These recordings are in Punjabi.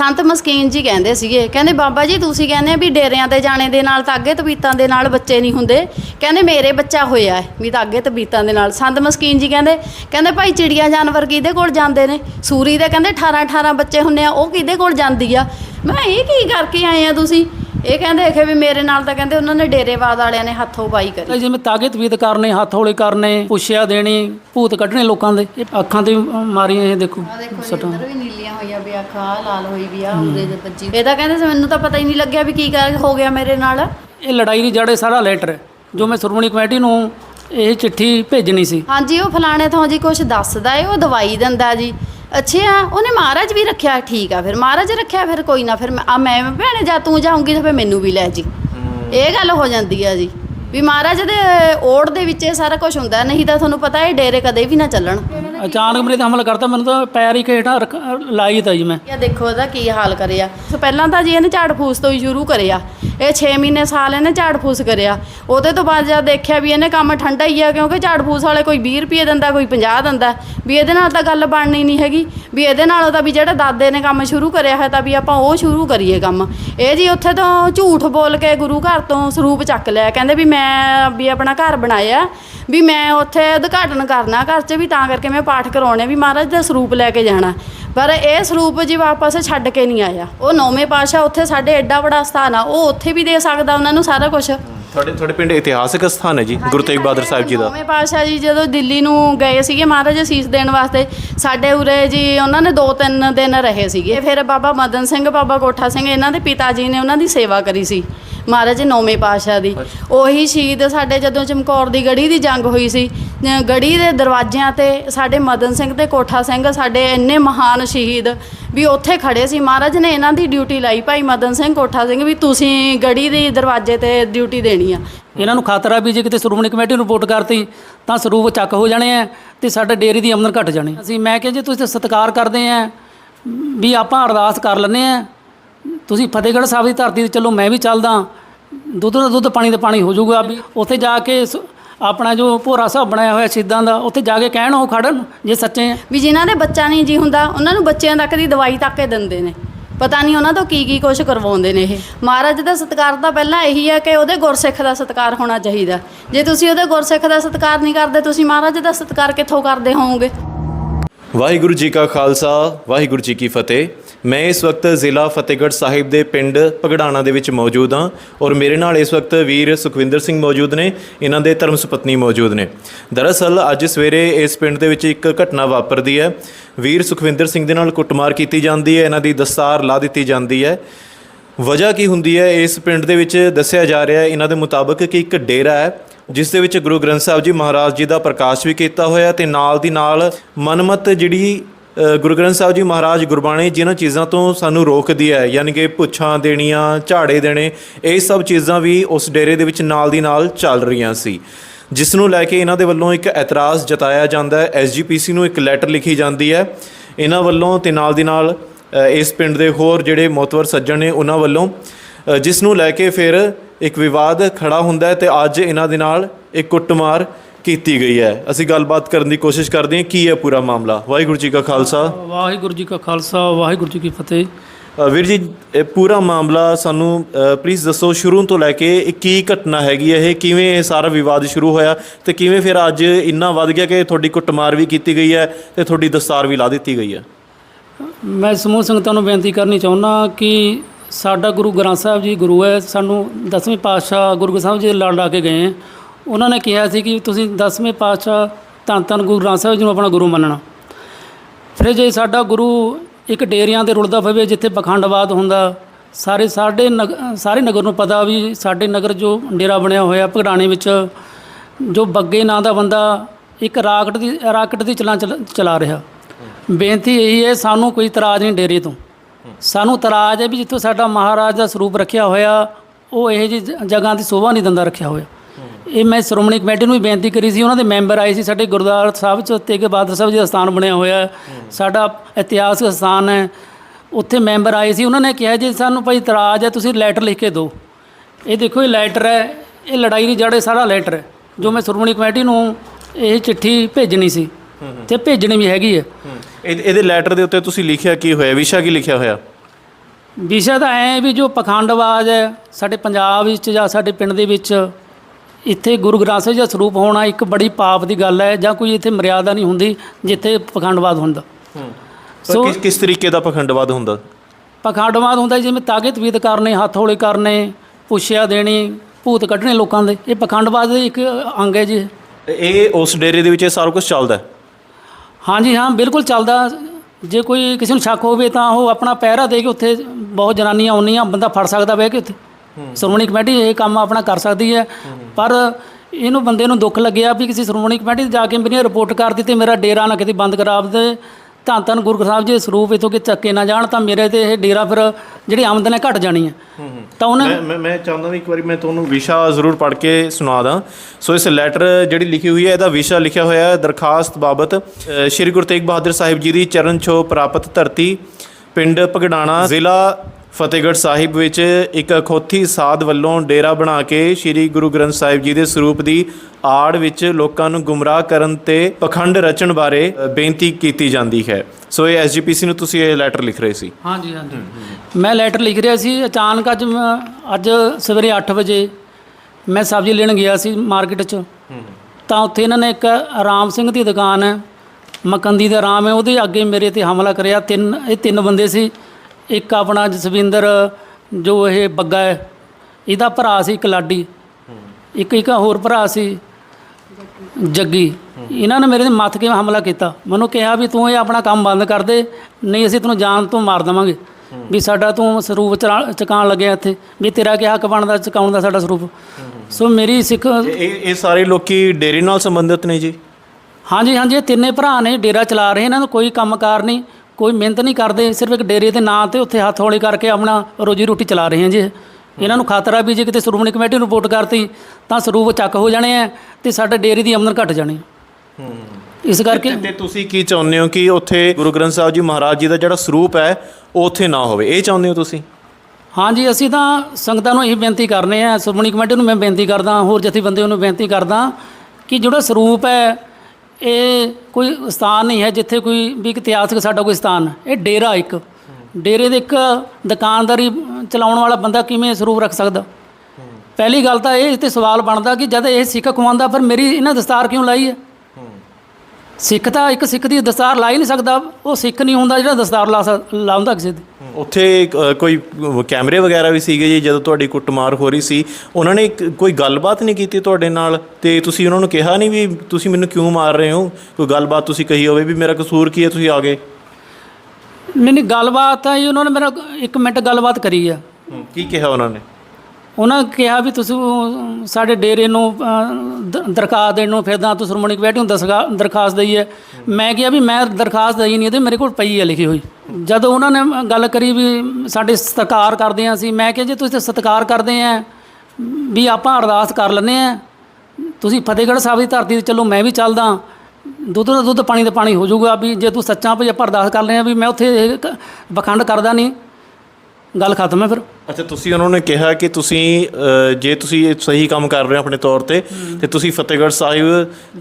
ਸੰਤ ਮਸਕੀਨ ਜੀ ਕਹਿੰਦੇ ਸੀਗੇ ਕਹਿੰਦੇ ਬਾਬਾ ਜੀ ਤੁਸੀਂ ਕਹਿੰਦੇ ਆ ਵੀ ਡੇਰਿਆਂ ਤੇ ਜਾਣੇ ਦੇ ਨਾਲ ਤਾਂ ਅੱਗੇ ਤਬੀਤਾਂ ਦੇ ਨਾਲ ਬੱਚੇ ਨਹੀਂ ਹੁੰਦੇ। ਕਹਿੰਦੇ ਮੇਰੇ ਬੱਚਾ ਹੋਇਆ ਹੈ ਵੀ ਤਾਂ ਅੱਗੇ ਤਬੀਤਾਂ ਦੇ ਨਾਲ। ਸੰਤ ਮਸਕੀਨ ਜੀ ਕਹਿੰਦੇ ਕਹਿੰਦੇ ਭਾਈ ਚਿੜੀਆਂ ਜਾਨਵਰ ਕਿਹਦੇ ਕੋਲ ਜਾਂਦੇ ਨੇ? ਸੂਰੀ ਦੇ ਕਹਿੰਦੇ 18 18 ਬੱਚੇ ਹੁੰਦੇ ਆ ਉਹ ਕਿਹਦੇ ਕੋਲ ਜਾਂਦੀ ਆ? ਮੈਂ ਇਹ ਕੀ ਕਰਕੇ ਆਏ ਆ ਤੁਸੀਂ? ਇਹ ਕਹਿੰਦੇ ਕਿ ਵੀ ਮੇਰੇ ਨਾਲ ਤਾਂ ਕਹਿੰਦੇ ਉਹਨਾਂ ਨੇ ਡੇਰੇਵਾਦ ਵਾਲਿਆਂ ਨੇ ਹੱਥੋਂ ਪਾਈ ਕਰੀ। ਜਿਵੇਂ ਤਾਗੇ ਤਵੀਤ ਕਰਨੇ ਹੱਥ ਹੌਲੇ ਕਰਨੇ ਪੁੱਛਿਆ ਦੇਣੀ ਭੂਤ ਕੱਢਣੇ ਲੋਕਾਂ ਦੇ। ਇਹ ਅੱਖਾਂ ਤੇ ਮਾਰੀਆਂ ਇਹ ਦੇਖੋ ਸੱਟਾਂ। ਵੀ ਲਾਲ ਹੋਈ ਵੀ ਆ ਉਹਦੇ ਦੇ ਬੱਜੀ ਇਹ ਤਾਂ ਕਹਿੰਦੇ ਸੀ ਮੈਨੂੰ ਤਾਂ ਪਤਾ ਹੀ ਨਹੀਂ ਲੱਗਿਆ ਵੀ ਕੀ ਕਰ ਹੋ ਗਿਆ ਮੇਰੇ ਨਾਲ। ਇਹ ਲੜਾਈ ਦੀ ਜੜੇ ਸਾਰਾ ਲੈਟਰ। ਹੈ ਜੋ ਮੈਂ ਸ਼੍ਰੋਮਣੀ ਕਮੇਟੀ ਨੂੰ ਇਹ ਚਿੱਠੀ ਭੇਜਣੀ ਸੀ। ਹਾਂਜੀ ਉਹ ਫਲਾਣੇ ਥਾਂ ਜੀ ਕੁਝ ਦੱਸਦਾ ਏ ਉਹ ਦਵਾਈ ਦਿੰਦਾ ਜੀ। ਅੱਛਾ ਉਹਨੇ ਮਹਾਰਾਜ ਵੀ ਰੱਖਿਆ ਠੀਕ ਆ ਫਿਰ ਮਹਾਰਾਜ ਰੱਖਿਆ ਫਿਰ ਕੋਈ ਨਾ ਫਿਰ ਮੈਂ ਆ ਮੈਂ ਭੈਣੇ ਜਾ ਤੂੰ ਜਾਊਂਗੀ ਤਾਂ ਫਿਰ ਮੈਨੂੰ ਵੀ ਲੈ ਜੀ। ਇਹ ਗੱਲ ਹੋ ਜਾਂਦੀ ਆ ਜੀ। ਵੀ ਮਹਾਰਾਜ ਦੇ ਓੜ ਦੇ ਵਿੱਚ ਇਹ ਸਾਰਾ ਕੁਝ ਹੁੰਦਾ ਨਹੀਂ ਤਾਂ ਤੁਹਾਨੂੰ ਪਤਾ ਇਹ ਡੇਰੇ ਕਦੇ ਵੀ ਨਾ ਚੱਲਣ। ਅਚਾਨਕ ਮੇਰੇ ਤੇ ਹਮਲਾ ਕਰਤਾ ਮੈਨੂੰ ਤਾਂ ਪੈਰ ਹੀ ਰੱਖ ਲਾਈ ਤਾ ਜੀ ਮੈਂ। ਇਹ ਦੇਖੋ ਇਹਦਾ ਕੀ ਹਾਲ ਕਰਿਆ। ਸੋ ਪਹਿਲਾਂ ਤਾਂ ਜੀ ਇਹਨੇ ਝਾੜ ਫੂਸ ਤੋਂ ਹੀ ਸ਼ੁਰੂ ਕਰਿਆ। ਇਹ 6 ਮਹੀਨੇ ਸਾਲ ਇਹਨੇ ਝਾੜ ਫੂਸ ਕਰਿਆ। ਉਹਦੇ ਤੋਂ ਬਾਅਦ ਜਦ ਦੇਖਿਆ ਵੀ ਇਹਨੇ ਕੰਮ ਠੰਡਾ ਹੀ ਆ, ਕਿਉਂਕਿ ਝਾੜ ਫੂਸ ਵਾਲੇ ਕੋਈ 20 ਰੁਪਏ ਦਿੰਦਾ, ਕੋਈ 50 ਦਿੰਦਾ। ਵੀ ਇਹਦੇ ਨਾਲ ਤਾਂ ਗੱਲ ਬਣਨੀ ਨਹੀਂ ਹੈਗੀ। ਵੀ ਇਹਦੇ ਨਾਲੋਂ ਤਾਂ ਵੀ ਜਿਹੜਾ ਦਾਦੇ ਨੇ ਕੰਮ ਸ਼ੁਰੂ ਕਰਿਆ ਹੈ, ਤਾਂ ਵੀ ਆਪਾਂ ਉਹ ਸ਼ੁਰੂ ਕਰੀਏ ਕੰਮ। ਇਹ ਜੀ ਉੱਥੇ ਤੋਂ ਝੂਠ ਬੋਲ ਕੇ ਗੁਰੂ ਘਰ ਤੋਂ ਸਰੂਪ ਚੱਕ ਲਿਆ। ਕਹਿੰਦੇ ਵੀ ਮੈਂ ਵੀ ਆਪਣਾ ਘਰ ਬਣਾਇਆ। ਵੀ ਮੈਂ ਉੱਥੇ ਉਦਘਾਟਨ ਕਰਨਾ ਘਰ 'ਚ ਵੀ ਤਾਂ ਕਰਕੇ ਮੈਂ ਪਾਠ ਕਰਾਉਣੇ ਵੀ ਮਹਾਰਾਜ ਦਾ ਸਰੂਪ ਲੈ ਕੇ ਜਾਣਾ। ਪਰ ਇਹ ਸਰੂਪ ਜੀ ਵਾਪਸ ਛੱਡ ਕੇ ਨਹੀਂ ਆਇਆ। ਉਹ ਨੌਵੇਂ ਪਾਸ਼ਾ ਉੱਥੇ ਸਾਡੇ ਐਡਾ ਬੜਾ ਸਥਾਨ ਆ, ਉਹ ਉੱਥੇ ਵੀ ਦੇ ਸਕਦਾ ਉਹਨਾਂ ਨੂੰ ਸਾਰਾ ਕੁਝ ਤੁਹਾਡੇ ਤੁਹਾਡੇ ਪਿੰਡ ਇਤਿਹਾਸਕ ਸਥਾਨ ਹੈ ਜੀ ਗੁਰੂ ਤੇਗ ਬਹਾਦਰ ਸਾਹਿਬ ਜੀ ਦਾ। ਨੌਵੇਂ ਪਾਸ਼ਾ ਜੀ ਜਦੋਂ ਦਿੱਲੀ ਨੂੰ ਗਏ ਸੀਗੇ ਮਹਾਰਾਜ ਅਸੀਸ ਦੇਣ ਵਾਸਤੇ ਸਾਡੇ ਉਰੇ ਜੀ ਉਹਨਾਂ ਨੇ ਦੋ ਤਿੰਨ ਦਿਨ ਰਹੇ ਸੀਗੇ। ਫਿਰ ਬਾਬਾ ਮਦਨ ਸਿੰਘ ਬਾਬਾ ਕੋਠਾ ਸਿੰਘ ਇਹਨਾਂ ਦੇ ਪਿਤਾ ਜੀ ਨੇ ਉਹਨਾਂ ਦੀ ਸੇਵਾ ਕਰੀ ਸੀ ਮਹਾਰਾਜ ਨੌਵੇਂ ਪਾਸ਼ਾ ਦੀ। ਉਹੀ ਸ਼ਹੀਦ ਸਾਡੇ ਜਦੋਂ ਚਮਕੌਰ ਦੀ ਗੜੀ ਦੀ ਜੰਗ ਹੋਈ ਸੀ ਗੜੀ ਦੇ ਦਰਵਾਜ਼ਿਆਂ ਤੇ ਸਾਡੇ ਮਦਨ ਸਿੰਘ ਤੇ ਕੋਠਾ ਸਿੰਘ ਸਾਡੇ ਇੰਨੇ ਮਹਾਨ ਸ਼ਹੀਦ ਵੀ ਉੱਥੇ ਖੜੇ ਸੀ। ਮਹਾਰਾਜ ਨੇ ਇਹਨਾਂ ਦੀ ਡਿਊਟੀ ਲਾਈ। ਭਾਈ ਮਦਨ ਸਿੰਘ ਕੋਠਾ ਸਿੰਘ ਵੀ ਤੁਸੀਂ ਗੜੀ ਦੇ ਦਰਵਾਜ਼ੇ ਤੇ ਡਿਊਟੀ ਦੇਣੀ ਆ। ਇਹਨਾਂ ਨੂੰ ਖਤਰਾ ਵੀ ਜੇ ਕਿਤੇ ਸ਼੍ਰੋਮਣੀ ਕਮੇਟੀ ਨੂੰ ਰਿਪੋਰਟ ਕਰਤੀ, ਤਾਂ ਸਰੂਪ ਚੱਕ ਹੋ ਜਾਣੇ ਆ ਤੇ ਸਾਡੇ ਡੇਅਰੀ ਦੀ ਆਮਦਨ ਘਟ ਜਾਣੀ। ਅਸੀਂ ਮੈਂ ਕਿਹਾ ਜੀ ਤੁਸੀਂ ਸਤਿਕਾਰ ਕਰਦੇ ਆ, ਵੀ ਆਪਾਂ ਅਰਦਾਸ ਕਰ ਲੈਂਦੇ ਆ, ਤੁਸੀਂ ਫਤਿਹਗੜ੍ਹ ਸਾਹਿਬ ਦੀ ਧਰਤੀ ਤੇ ਚੱਲੋ, ਮੈਂ ਵੀ ਚੱਲਦਾ। ਦੁੱਧ ਦਾ ਦੁੱਧ, ਪਾਣੀ ਦਾ ਪਾਣੀ ਹੋ ਜਾਊਗਾ ਵੀ। ਉੱਥੇ ਜਾ ਕੇ ਸ- ਆਪਣਾ ਜੋ ਭੋਰਾ ਸਾਹਿਬ ਬਣਾਇਆ ਹੋਇਆ ਸਿੱਧਾਂ ਦਾ ਉੱਥੇ ਜਾ ਕੇ ਕਹਿਣ ਉਹ ਖੜਨ ਜੇ ਸੱਚੇ ਆ। ਵੀ ਜਿਨ੍ਹਾਂ ਦੇ ਬੱਚਾ ਨਹੀਂ ਜੀ ਹੁੰਦਾ ਉਹਨਾਂ ਨੂੰ ਬੱਚਿਆਂ ਤੱਕ ਦੀ ਦਵਾਈ ਤੱਕ ਹੀ ਦਿੰਦੇ ਨੇ। ਪਤਾ ਨਹੀਂ ਉਹਨਾਂ ਤੋਂ ਕੀ ਕੀ ਕੁਝ ਕਰਵਾਉਂਦੇ ਨੇ ਇਹ। ਮਹਾਰਾਜ ਦਾ ਸਤਿਕਾਰ ਤਾਂ ਪਹਿਲਾਂ ਇਹੀ ਹੈ ਕਿ ਉਹਦੇ ਗੁਰਸਿੱਖ ਦਾ ਸਤਿਕਾਰ ਹੋਣਾ ਚਾਹੀਦਾ। ਜੇ ਤੁਸੀਂ ਉਹਦੇ ਗੁਰਸਿੱਖ ਦਾ ਸਤਿਕਾਰ ਨਹੀਂ ਕਰਦੇ ਤੁਸੀਂ ਮਹਾਰਾਜ ਦਾ ਸਤਿਕਾਰ ਕਿੱਥੋਂ ਕਰਦੇ ਹੋਵੋਗੇ? ਵਾਹਿਗੁਰੂ ਜੀ ਕਾ ਖਾਲਸਾ ਵਾਹਿਗੁਰੂ ਜੀ ਕੀ ਫਤਿਹ। ਮੈਂ ਇਸ ਵਕਤ ਜ਼ਿਲ੍ਹਾ ਫਤਿਹਗੜ੍ਹ ਸਾਹਿਬ ਦੇ ਪਿੰਡ ਪਗੜਾਣਾ ਦੇ ਵਿੱਚ ਮੌਜੂਦ ਹਾਂ ਔਰ ਮੇਰੇ ਨਾਲ ਇਸ ਵਕਤ ਵੀਰ ਸੁਖਵਿੰਦਰ ਸਿੰਘ ਮੌਜੂਦ ਨੇ, ਇਹਨਾਂ ਦੇ ਧਰਮ ਸੁਪਤਨੀ ਮੌਜੂਦ ਨੇ। ਦਰਅਸਲ, ਅੱਜ ਸਵੇਰੇ ਇਸ ਪਿੰਡ ਦੇ ਵਿੱਚ ਇੱਕ ਘਟਨਾ ਵਾਪਰਦੀ ਹੈ। ਵੀਰ ਸੁਖਵਿੰਦਰ ਸਿੰਘ ਦੇ ਨਾਲ ਕੁੱਟਮਾਰ ਕੀਤੀ ਜਾਂਦੀ ਹੈ, ਇਹਨਾਂ ਦੀ ਦਸਤਾਰ ਲਾ ਦਿੱਤੀ ਜਾਂਦੀ ਹੈ। ਵਜ੍ਹਾ ਕੀ ਹੁੰਦੀ ਹੈ? ਇਸ ਪਿੰਡ ਦੇ ਵਿੱਚ ਦੱਸਿਆ ਜਾ ਰਿਹਾ ਹੈ, ਇਹਨਾਂ ਦੇ ਮੁਤਾਬਕ ਕਿ ਇੱਕ ਡੇਰਾ ਹੈ, ਜਿਸ ਦੇ ਵਿੱਚ ਗੁਰੂ ਗ੍ਰੰਥ ਸਾਹਿਬ ਜੀ ਮਹਾਰਾਜ ਜੀ ਦਾ ਪ੍ਰਕਾਸ਼ ਵੀ ਕੀਤਾ ਹੋਇਆ ਤੇ ਨਾਲ ਦੀ ਨਾਲ ਮਨਮਤ ਜਿਹੜੀ ਗੁਰੂ ਗ੍ਰੰਥ ਸਾਹਿਬ ਜੀ ਮਹਾਰਾਜ ਗੁਰਬਾਣੀ ਜਿਨ੍ਹਾਂ ਚੀਜ਼ਾਂ ਤੋਂ ਸਾਨੂੰ ਰੋਕਦੀ ਹੈ, ਯਾਨੀ ਕਿ ਪੁੱਛਾਂ ਦੇਣੀਆਂ, ਝਾੜੇ ਦੇਣੇ, ਇਹ ਸਭ ਚੀਜ਼ਾਂ ਵੀ ਉਸ ਡੇਰੇ ਦੇ ਵਿੱਚ ਨਾਲ ਦੀ ਨਾਲ ਚੱਲ ਰਹੀਆਂ ਸੀ। ਜਿਸ ਨੂੰ ਲੈ ਕੇ ਇਹਨਾਂ ਦੇ ਵੱਲੋਂ ਇੱਕ ਇਤਰਾਜ਼ ਜਤਾਇਆ ਜਾਂਦਾ ਹੈ ਐਸਜੀਪੀਸੀ ਨੂੰ ਇੱਕ ਲੈਟਰ ਲਿਖੀ ਜਾਂਦੀ ਹੈ। ਇਹਨਾਂ ਵੱਲੋਂ ਤੇ ਨਾਲ ਦੀ ਨਾਲ ਇਸ ਪਿੰਡ ਦੇ ਹੋਰ ਜਿਹੜੇ ਮੋਤਵਰ ਸੱਜਣ ਨੇ, ਉਹਨਾਂ ਵੱਲੋਂ ਜਿਸ ਨੂੰ ਲੈ ਕੇ ਫਿਰ ਇੱਕ ਵਿਵਾਦ ਖੜਾ ਹੁੰਦਾ ਹੈ ਤੇ ਅੱਜ ਇਹਨਾਂ ਦੇ ਨਾਲ ਇੱਕ ਕੁੱਟਮਾਰ ਕੀਤੀ ਗਈ ਹੈ। ਅਸੀਂ ਗੱਲਬਾਤ ਕਰਨ ਦੀ ਕੋਸ਼ਿਸ਼ ਕਰਦੇ ਹਾਂ। ਕੀ ਹੈ ਪੂਰਾ ਮਾਮਲਾ? ਵਾਹਿਗੁਰੂ ਜੀ ਕਾ ਖਾਲਸਾ। ਵਾਹਿਗੁਰੂ ਜੀ ਕਾ ਖਾਲਸਾ ਵਾਹਿਗੁਰੂ ਜੀ ਕੀ ਫਤਿਹ। ਵੀਰ ਜੀ ਇਹ ਪੂਰਾ ਮਾਮਲਾ ਸਾਨੂੰ ਪਲੀਜ਼ ਦੱਸੋ ਸ਼ੁਰੂ ਤੋਂ ਲੈ ਕੇ ਇਹ ਕੀ ਘਟਨਾ ਹੈਗੀ ਹੈ? ਇਹ ਕਿਵੇਂ ਇਹ ਸਾਰਾ ਵਿਵਾਦ ਸ਼ੁਰੂ ਹੋਇਆ? ਤੇ ਕਿਵੇਂ ਫਿਰ ਅੱਜ ਇੰਨਾ ਵੱਧ ਗਿਆ ਕਿ ਤੁਹਾਡੀ ਕੁੱਟਮਾਰ ਵੀ ਕੀਤੀ ਗਈ ਹੈ ਤੇ ਤੁਹਾਡੀ ਦਸਤਾਰ ਵੀ ਲਾ ਦਿੱਤੀ ਗਈ ਹੈ? ਮੈਂ ਸਮੂਹ ਸੰਗਤਾਂ ਨੂੰ ਬੇਨਤੀ ਕਰਨੀ ਚਾਹੁੰਦਾ ਕਿ ਸਾਡਾ ਗੁਰੂ ਗ੍ਰੰਥ ਸਾਹਿਬ ਜੀ ਗੁਰੂ ਹੈ। ਸਾਨੂੰ ਦਸਵੇਂ ਪਾਤਸ਼ਾਹ ਗੁਰੂ ਗ੍ਰੰਥ ਸਾਹਿਬ ਜੀ ਦੇ ਲੜ ਲਾ ਕੇ ਗਏ ਹੈ। ਉਹਨਾਂ ਨੇ ਕਿਹਾ ਸੀ ਕਿ ਤੁਸੀਂ ਦਸਵੇਂ ਪਾਤਸ਼ਾਹ ਧੰਨ ਧੰਨ ਗੁਰੂ ਗ੍ਰੰਥ ਸਾਹਿਬ ਜੀ ਨੂੰ ਆਪਣਾ ਗੁਰੂ ਮੰਨਣਾ। ਫਿਰ ਜੇ ਸਾਡਾ ਗੁਰੂ ਇੱਕ ਡੇਰਿਆਂ ਤੇ ਰੁਲਦਾ ਪਵੇ ਜਿੱਥੇ ਪਖੰਡਵਾਦ ਹੁੰਦਾ, ਸਾਰੇ ਸਾਡੇ ਨਗ, ਸਾਰੇ ਨਗਰ ਨੂੰ ਪਤਾ ਵੀ ਸਾਡੇ ਨਗਰ ਜੋ ਡੇਰਾ ਬਣਿਆ ਹੋਇਆ ਭਗੜਾਣੇ ਵਿੱਚ, ਜੋ ਬੱਗੇ ਨਾਂ ਦਾ ਬੰਦਾ ਇੱਕ ਰਾਕਟ ਦੀ ਰਾਕਟ ਦੀ ਚਲਾ ਚਲਾ ਰਿਹਾ। ਬੇਨਤੀ ਇਹੀ ਹੈ, ਸਾਨੂੰ ਕੋਈ ਤਰਾਜ ਨਹੀਂ ਡੇਰੇ ਤੋਂ। ਸਾਨੂੰ ਤਰਾਜ ਹੈ ਵੀ ਜਿੱਥੋਂ ਸਾਡਾ ਮਹਾਰਾਜ ਦਾ ਸਰੂਪ ਰੱਖਿਆ ਹੋਇਆ, ਉਹ ਇਹ ਜੀ, ਜਗ੍ਹਾ ਦੀ ਸ਼ੋਭਾ ਨਹੀਂ ਦਿੰਦਾ ਰੱਖਿਆ ਹੋਇਆ। ਇਹ ਮੈਂ ਸ਼੍ਰੋਮਣੀ ਕਮੇਟੀ ਨੂੰ ਵੀ ਬੇਨਤੀ ਕਰੀ ਸੀ ਉਹਨਾਂ ਦੇ ਮੈਂਬਰ ਆਏ ਸੀ ਸਾਡੇ ਗੁਰਦੁਆਰਾ ਸਾਹਿਬ ਚ ਤੇਗੇ ਬਹਾਦਰ ਸਾਹਿਬ ਜੀ ਦਾ ਸਥਾਨ ਬਣਿਆ ਹੋਇਆ। ਸਾਡਾ ਇਤਿਹਾਸਕ ਸਥਾਨ ਹੈ। ਉੱਥੇ ਮੈਂਬਰ ਆਏ ਸੀ ਉਹਨਾਂ ਨੇ ਕਿਹਾ ਜੀ ਸਾਨੂੰ ਭਾਈ ਇਤਰਾਜ਼ ਹੈ ਤੁਸੀਂ ਲੈਟਰ ਲਿਖ ਕੇ ਦਿਓ। ਇਹ ਦੇਖੋ ਇਹ ਲੈਟਰ ਹੈ ਇਹ ਲੜਾਈ ਦੀ ਜੜੇ ਸਾਰਾ ਲੈਟਰ ਹੈ। ਜੋ ਮੈਂ ਸ਼੍ਰੋਮਣੀ ਕਮੇਟੀ ਨੂੰ ਇਹ ਚਿੱਠੀ ਭੇਜਣੀ ਸੀ ਤੇ ਭੇਜਣੀ ਵੀ ਹੈਗੀ ਹੈ। ਇਹ- ਇਹਦੇ ਲੈਟਰ ਦੇ ਉੱਤੇ ਤੁਸੀਂ ਲਿਖਿਆ ਕੀ ਹੋਇਆ? ਵਿਸ਼ਾ ਕੀ ਲਿਖਿਆ ਹੋਇਆ? ਵਿਸ਼ਾ ਤਾਂ ਐ ਵੀ ਜੋ ਪਖੰਡਵਾਜ ਹੈ ਸਾਡੇ ਪੰਜਾਬ ਵਿੱਚ ਜਾਂ ਸਾਡੇ ਪਿੰਡ ਦੇ ਵਿੱਚ ਇੱਥੇ ਗੁਰੂ ਗ੍ਰੰਥ ਸਾਹਿਬ ਜੀ ਦਾ ਸਰੂਪ ਹੋਣਾ ਇੱਕ ਬੜੀ ਪਾਪ ਦੀ ਗੱਲ ਹੈ ਜਾਂ ਕੋਈ ਇੱਥੇ ਮਰਿਆਦਾ ਨਹੀਂ ਹੁੰਦੀ ਜਿੱਥੇ ਪਖੰਡਵਾਦ ਹੁੰਦਾ। ਸੋ ਕਿਸ ਕਿਸ ਤਰੀਕੇ ਦਾ ਪਖੰਡਵਾਦ ਹੁੰਦਾ? ਪਖੰਡਵਾਦ ਹੁੰਦਾ ਜਿਵੇਂ ਤਾਗੇ ਤਵੀਤ ਕਰਨੇ ਹੱਥ ਹੌਲੇ ਕਰਨੇ ਪੁੱਛਿਆ ਦੇਣੀ ਭੂਤ ਕੱਢਣੇ ਲੋਕਾਂ ਦੇ। ਇਹ ਪਖੰਡਵਾਦ ਦੇ ਇੱਕ ਅੰਗ ਹੈ ਜੀ। ਇਹ ਉਸ ਡੇਰੇ ਦੇ ਵਿੱਚ ਇਹ ਸਾਰਾ ਕੁਝ ਚੱਲਦਾ ਹਾਂਜੀ ਹਾਂ ਬਿਲਕੁਲ ਚੱਲਦਾ। ਜੇ ਕੋਈ ਕਿਸੇ ਨੂੰ ਸ਼ੱਕ ਹੋਵੇ ਤਾਂ ਉਹ ਆਪਣਾ ਪਹਿਰਾ ਦੇ ਕੇ ਉੱਥੇ ਬਹੁਤ ਜਨਾਨੀਆਂ ਆਉਂਦੀਆਂ ਬੰਦਾ ਫੜ ਸਕਦਾ ਬਹਿ ਕੇ ਉੱਥੇ। ਸ਼੍ਰੋਮਣੀ ਕਮੇਟੀ ਇਹ ਕੰਮ ਆਪਣਾ ਕਰ ਸਕਦੀ ਹੈ। ਪਰ ਇਹਨੂੰ ਬੰਦੇ ਨੂੰ ਦੁੱਖ ਲੱਗਿਆ ਵੀ ਕਿਸੇ ਸ਼੍ਰੋਮਣੀ ਕਮੇਟੀ 'ਤੇ ਜਾ ਕੇ ਮੇਰੀ ਰਿਪੋਰਟ ਕਰ ਦਿੱਤੀ ਮੇਰਾ ਡੇਰਾ ਨਾ ਕਿਤੇ ਬੰਦ ਕਰਾ ਦੇ ਧੰਨ ਧੰਨ ਗੁਰੂ ਸਾਹਿਬ ਜੀ ਦੇ ਸਰੂਪ ਇਥੋਂ ਕਿ ਚੱਕੇ ਨਾ ਜਾਣ ਤਾਂ ਮੇਰੇ ਤੇ ਇਹ ਡੇਰਾ ਫਿਰ ਜਿਹੜੀ ਆਮਦਨ ਹੈ ਘਟ ਜਾਣੀ ਹੈ। ਤਾਂ ਉਹਨੇ ਮੈਂ ਮੈਂ ਚਾਹੁੰਦਾ ਵੀ ਇੱਕ ਵਾਰੀ ਮੈਂ ਤੁਹਾਨੂੰ ਵਿਸ਼ਾ ਜ਼ਰੂਰ ਪੜ੍ਹ ਕੇ ਸੁਣਾ ਦਾਂ। ਸੋ ਇਸ ਲੈਟਰ ਜਿਹੜੀ ਲਿਖੀ ਹੋਈ ਹੈ ਇਹਦਾ ਵਿਸ਼ਾ ਲਿਖਿਆ ਹੋਇਆ ਹੈ ਦਰਖਾਸਤ ਬਾਬਤ ਸ਼੍ਰੀ ਗੁਰੂ ਤੇਗ ਬਹਾਦਰ ਸਾਹਿਬ ਜੀ ਦੀ ਚਰਨ ਛੋਹ ਪ੍ਰਾਪਤ ਧਰਤੀ ਪਿੰਡ ਭਗੜਾਣਾ ਜ਼ਿਲ੍ਹਾ ਫਤਿਹਗੜ੍ਹ ਸਾਹਿਬ ਵਿੱਚ ਇੱਕ ਅਖੌਤੀ ਸਾਧ ਵੱਲੋਂ ਡੇਰਾ ਬਣਾ ਕੇ ਸ਼੍ਰੀ ਗੁਰੂ ਗ੍ਰੰਥ ਸਾਹਿਬ ਜੀ ਦੇ ਸਰੂਪ ਦੀ ਆੜ ਵਿੱਚ ਲੋਕਾਂ ਨੂੰ ਗੁੰਮਰਾਹ ਕਰਨ ਤੇ ਪਖੰਡ ਰਚਣ ਬਾਰੇ ਬੇਨਤੀ ਕੀਤੀ ਜਾਂਦੀ ਹੈ। ਸੋ ਇਹ ਐਸਜੀਪੀਸੀ ਨੂੰ ਤੁਸੀਂ ਇਹ ਲੈਟਰ ਲਿਖ ਰਹੇ ਸੀ। ਹਾਂਜੀ ਹਾਂਜੀ। ਮੈਂ ਲੈਟਰ ਲਿਖ ਰਿਹਾ ਸੀ। ਅਚਾਨਕ ਅੱਜ ਅੱਜ ਸਵੇਰੇ 8 ਵਜੇ ਮੈਂ ਸਬਜ਼ੀ ਲੈਣ ਗਿਆ ਸੀ ਮਾਰਕੀਟ 'ਚ। ਤਾਂ ਉੱਥੇ ਇਹਨਾਂ ਨੇ ਇੱਕ ਰਾਮ ਸਿੰਘ ਦੀ ਦੁਕਾਨ ਹੈ ਮਕੰਦੀ ਦਾ ਆਰਾਮ ਹੈ, ਉਹਦੇ ਅੱਗੇ ਮੇਰੇ ਤੇ ਹਮਲਾ ਕਰਿਆ। ਤਿੰਨ, ਇਹ ਤਿੰਨ ਬੰਦੇ ਸੀ। ਇੱਕ ਆਪਣਾ ਜਸਵਿੰਦਰ ਜੋ ਇਹ ਬੱਗਾ ਹੈ ਇਹਦਾ ਭਰਾ ਸੀ ਇੱਕ ਲਾਡੀ ਇੱਕ ਇੱਕ ਹੋਰ ਭਰਾ ਸੀ ਜੱਗੀ। ਇਹਨਾਂ ਨੇ ਮੇਰੇ ਦੇ ਮੱਥ ਕੇ ਹਮਲਾ ਕੀਤਾ? ਮੈਨੂੰ ਕਿਹਾ ਵੀ ਤੂੰ ਇਹ ਆਪਣਾ ਕੰਮ ਬੰਦ ਕਰ ਦੇ ਨਹੀਂ ਅਸੀਂ ਤੈਨੂੰ ਜਾਨ ਤੋਂ ਮਾਰ ਦੇਵਾਂਗੇ। ਵੀ ਸਾਡਾ ਤੂੰ ਸਰੂਪ ਚੁਕਾਉਣ ਲੱਗਿਆ ਇੱਥੇ ਵੀ ਤੇਰਾ ਕੀ ਹੱਕ ਬਣਦਾ ਚੁਕਾਉਣ ਦਾ ਸਾਡਾ ਸਰੂਪ? ਸੋ ਮੇਰੀ ਸਿੱਖ ਇਹ ਇਹ ਸਾਰੇ ਲੋਕੀ ਡੇਰੇ ਨਾਲ ਸੰਬੰਧਿਤ ਨੇ ਜੀ? ਹਾਂਜੀ ਹਾਂਜੀ ਇਹ ਤਿੰਨੇ ਭਰਾ ਨੇ ਡੇਰਾ ਚਲਾ ਰਹੇ ਇਹਨਾਂ ਨੂੰ ਕੋਈ ਕੰਮਕਾਰ ਨਹੀਂ। ਕੋਈ ਮਿਹਨਤ ਨਹੀਂ ਕਰਦੇ ਸਿਰਫ ਇੱਕ ਡੇਰੇ ਦੇ ਨਾਂ ਤੇ ਉੱਥੇ ਹੱਥ ਹੌਲੇ ਕਰਕੇ ਆਪਣਾ ਰੋਜੀ ਰੋਟੀ ਚਲਾ ਰਹੇ ਹਨ ਜੀ ਇਹ। ਇਹਨਾਂ ਨੂੰ ਖਤਰਾ ਵੀ ਜੇ ਕਿਤੇ ਸ਼੍ਰੋਮਣੀ ਕਮੇਟੀ ਨੂੰ ਰਿਪੋਰਟ ਕਰਤੀ ਤਾਂ ਸਰੂਪ ਚੱਕ ਹੋ ਜਾਣੇ ਆ ਤੇ ਸਾਡੇ ਡੇਰੇ ਦੀ ਆਮਦਨ ਘਟ ਜਾਣੀ ਹੈ। ਇਸ ਕਰਕੇ ਤੇ ਤੁਸੀਂ ਕੀ ਚਾਹੁੰਦੇ ਹੋ ਕਿ ਉੱਥੇ ਗੁਰੂ ਗ੍ਰੰਥ ਸਾਹਿਬ ਜੀ ਮਹਾਰਾਜ ਜੀ ਦਾ ਜਿਹੜਾ ਸਰੂਪ ਹੈ ਉਹ ਉੱਥੇ ਨਾ ਹੋਵੇ ਇਹ ਚਾਹੁੰਦੇ ਹੋ ਤੁਸੀਂ ਹਾਂਜੀ ਅਸੀਂ ਤਾਂ ਸੰਗਤਾਂ ਨੂੰ ਇਹ ਬੇਨਤੀ ਕਰਨੇ ਆ ਸ਼੍ਰੋਮਣੀ ਕਮੇਟੀ ਨੂੰ ਮੈਂ ਬੇਨਤੀ ਕਰਦਾ ਹੋਰ ਜਥੇਬੰਦੀਆਂ ਨੂੰ ਬੇਨਤੀ ਕਰਦਾ ਕਿ ਜਿਹੜਾ ਸਰੂਪ ਹੈ ਇਹ ਕੋਈ ਸਥਾਨ ਨਹੀਂ ਹੈ ਜਿੱਥੇ ਕੋਈ ਵੀ ਇਤਿਹਾਸਕ ਸਾਡਾ ਕੋਈ ਸਥਾਨ। ਇਹ ਡੇਰਾ ਇੱਕ। ਡੇਰੇ ਦੇ ਇੱਕ ਦੁਕਾਨਦਾਰੀ ਚਲਾਉਣ ਵਾਲਾ ਬੰਦਾ ਕਿਵੇਂ ਸਰੂਪ ਰੱਖ ਸਕਦਾ? ਪਹਿਲੀ ਗੱਲ ਤਾਂ ਇਹ ਤੇ ਸਵਾਲ ਬਣਦਾ ਕਿ ਜਦ ਇਹ ਸਿੱਖ ਕਮਾਉਂਦਾ ਫਿਰ ਮੇਰੀ ਇਹਨਾਂ ਦਸਤਾਰ ਕਿਉਂ ਲਾਈ ਹੈ? ਸਿੱਖ ਤਾਂ ਇੱਕ ਸਿੱਖ ਦੀ ਦਸਤਾਰ ਲਾ ਹੀ ਨਹੀਂ ਸਕਦਾ। ਉਹ ਸਿੱਖ ਨਹੀਂ ਹੁੰਦਾ ਜਿਹੜਾ ਦਸਤਾਰ ਲਾ ਸਕ- ਲਾਉਂਦਾ ਕਿਸੇ ਦੀ। ਉੱਥੇ ਅ, ਕੋਈ ਕੈਮਰੇ ਵਗੈਰਾ ਵੀ ਸੀਗੇ ਜੀ ਜਦੋਂ ਤੁਹਾਡੀ ਕੁੱਟਮਾਰ ਹੋ ਰਹੀ ਸੀ। ਉਹਨਾਂ ਨੇ ਕੋਈ ਗੱਲਬਾਤ ਨਹੀਂ ਕੀਤੀ ਤੁਹਾਡੇ ਨਾਲ? ਤੇ ਤੁਸੀਂ ਉਹਨਾਂ ਨੂੰ ਕਿਹਾ ਨਹੀਂ ਵੀ ਤੁਸੀਂ ਮੈਨੂੰ ਕਿਉਂ ਮਾਰ ਰਹੇ ਹੋ? ਕੋਈ ਗੱਲਬਾਤ ਤੁਸੀਂ ਕਹੀ ਹੋਵੇ ਵੀ ਮੇਰਾ ਕਸੂਰ ਕੀ ਹੈ ਤੁਸੀਂ ਆ ਗਏ। ਨਹੀਂ ਨਹੀਂ ਗੱਲਬਾਤ ਹੈ ਜੀ ਉਹਨਾਂ ਨੇ ਮੇਰਾ ਇੱਕ ਮਿੰਟ ਗੱਲਬਾਤ ਕਰੀ ਆ। ਕੀ ਕਿਹਾ ਉਹਨਾਂ ਨੇ? ਉਹਨਾਂ ਕਿਹਾ ਵੀ ਤੁਸੀਂ ਸਾਡੇ ਡੇਰੇ ਨੂੰ ਦ- ਦਰਖਾਸਤ ਦੇਣ ਨੂੰ ਫਿਰਦਾ ਤੂੰ ਸ਼੍ਰੋਮਣੀ ਕਮੇਟੀ ਨੂੰ ਦਸਗਾ, ਦਰਖਾਸਤ ਦਈ ਹੈ ਮੈਂ ਕਿਹਾ ਵੀ ਮੈਂ ਦਰਖਾਸਤ ਦਈ ਨਹੀਂ ਤੇ ਮੇਰੇ ਕੋਲ ਪਈ ਹੈ ਲਿਖੀ ਹੋਈ। ਜਦੋਂ ਉਹਨਾਂ ਨੇ ਗੱਲ ਕਰੀ ਵੀ ਸਾਡੇ ਸਤਿਕਾਰ ਕਰਦੇ ਹਾਂ ਅਸੀਂ, ਮੈਂ ਕਿਹਾ ਜੇ ਤੁਸੀਂ ਸਤਿਕਾਰ ਕਰਦੇ ਆ ਵੀ ਆਪਾਂ ਅਰਦਾਸ ਕਰ ਲੈਂਦੇ ਆ ਤੁਸੀਂ ਫਤਿਹਗੜ੍ਹ ਸਾਹਿਬ ਦੀ ਧਰਤੀ ਤੇ ਚਲੋ, ਮੈਂ ਵੀ ਚੱਲਦਾ। ਦੁੱਧ ਦਾ ਦੁੱਧ, ਪਾਣੀ ਦਾ ਪਾਣੀ ਹੋ ਜਾਊਗਾ ਵੀ ਜੇ ਤੂੰ ਸੱਚਾ ਭਈ ਆਪਾਂ ਅਰਦਾਸ ਕਰ ਰਹੇ ਆ ਵੀ ਮੈਂ ਉੱਥੇ ਇਹ ਵਖੰਡ ਕਰਦਾ ਨਹੀਂ। ਗੱਲ ਖਤਮ ਹੈ ਫਿਰ। ਅੱਛਾ ਤੁਸੀਂ ਉਹਨਾਂ ਨੇ ਕਿਹਾ ਕਿ ਤੁਸੀਂ ਅ, ਜੇ ਤੁਸੀਂ ਇਹ ਸਹੀ ਕੰਮ ਕਰ ਰਹੇ ਹੋ ਆਪਣੇ ਤੌਰ ਤੇ ਤੇ ਤੁਸੀਂ ਫਤਿਹਗੜ੍ਹ ਸਾਹਿਬ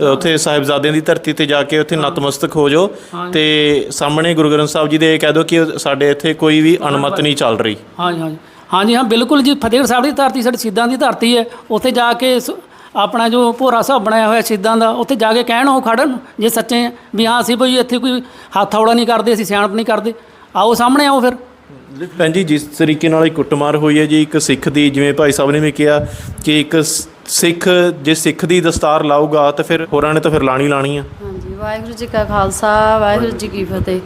ਅ, ਉੱਥੇ ਸਾਹਿਬਜ਼ਾਦਿਆਂ ਦੀ ਧਰਤੀ ਤੇ ਜਾ ਕੇ ਉੱਥੇ ਨਤਮਸਤਕ ਹੋ ਜਾਓ। ਤੇ ਸਾਹਮਣੇ ਗੁਰੂ ਗ੍ਰੰਥ ਸਾਹਿਬ ਜੀ ਦੇ ਇਹ ਕਹਿ ਦਿਓ ਕਿ ਸਾਡੇ ਇੱਥੇ ਕੋਈ ਵੀ ਅਨੁਮਤ ਨਹੀਂ ਚੱਲ ਰਹੀ। ਹਾਂਜੀ ਹਾਂਜੀ ਹਾਂਜੀ ਹਾਂ ਬਿਲਕੁਲ ਜੀ। ਫਤਿਹਗੜ੍ਹ ਸਾਹਿਬ ਦੀ ਧਰਤੀ ਸਾਡੀ ਸਿੱਧਾਂ ਦੀ ਧਰਤੀ ਹੈ। ਉੱਥੇ ਜਾ ਕੇ ਸ- ਆਪਣਾ ਜੋ ਭੋਰਾ ਸਾਹਿਬ ਬਣਾਇਆ ਹੋਇਆ ਸਿੱਧਾਂ ਦਾ ਉੱਥੇ ਜਾ ਕੇ ਕਹਿਣ ਉਹ ਖੜਨ ਜੇ ਸੱਚੇ ਆ ਵੀ ਹਾਂ ਅਸੀਂ ਭਈ ਇੱਥੇ ਕੋਈ ਹੱਥ ਹੌਲਾ ਨਹੀਂ ਕਰਦੇ ਅਸੀਂ ਸਿਆਣਪ ਨਹੀਂ ਕਰਦੇ। ਆਓ ਸਾਹਮਣੇ ਆਓ ਫਿਰ। ਭੈਣ ਜੀ, ਜਿਸ ਤਰੀਕੇ ਨਾਲ ਇਹ ਕੁੱਟਮਾਰ ਹੋਈ ਹੈ ਜੀ, ਇੱਕ ਸਿੱਖ ਦੀ, ਜਿਵੇਂ ਭਾਈ ਸਾਹਿਬ ਨੇ ਵੀ ਕਿਹਾ ਕਿ ਇੱਕ ਸਿੱਖ ਜੇ ਸਿੱਖ ਦੀ ਦਸਤਾਰ ਲਾਊਗਾ ਤਾਂ ਫਿਰ ਹੋਰਾਂ ਨੇ ਤਾਂ ਫਿਰ ਲਾਣੀ ਲਾਣੀ ਆ। ਹਾਂਜੀ, ਵਾਹਿਗੁਰੂ ਜੀ ਕਾ ਖਾਲਸਾ, ਵਾਹਿਗੁਰੂ ਜੀ ਕੀ ਫਤਿਹ।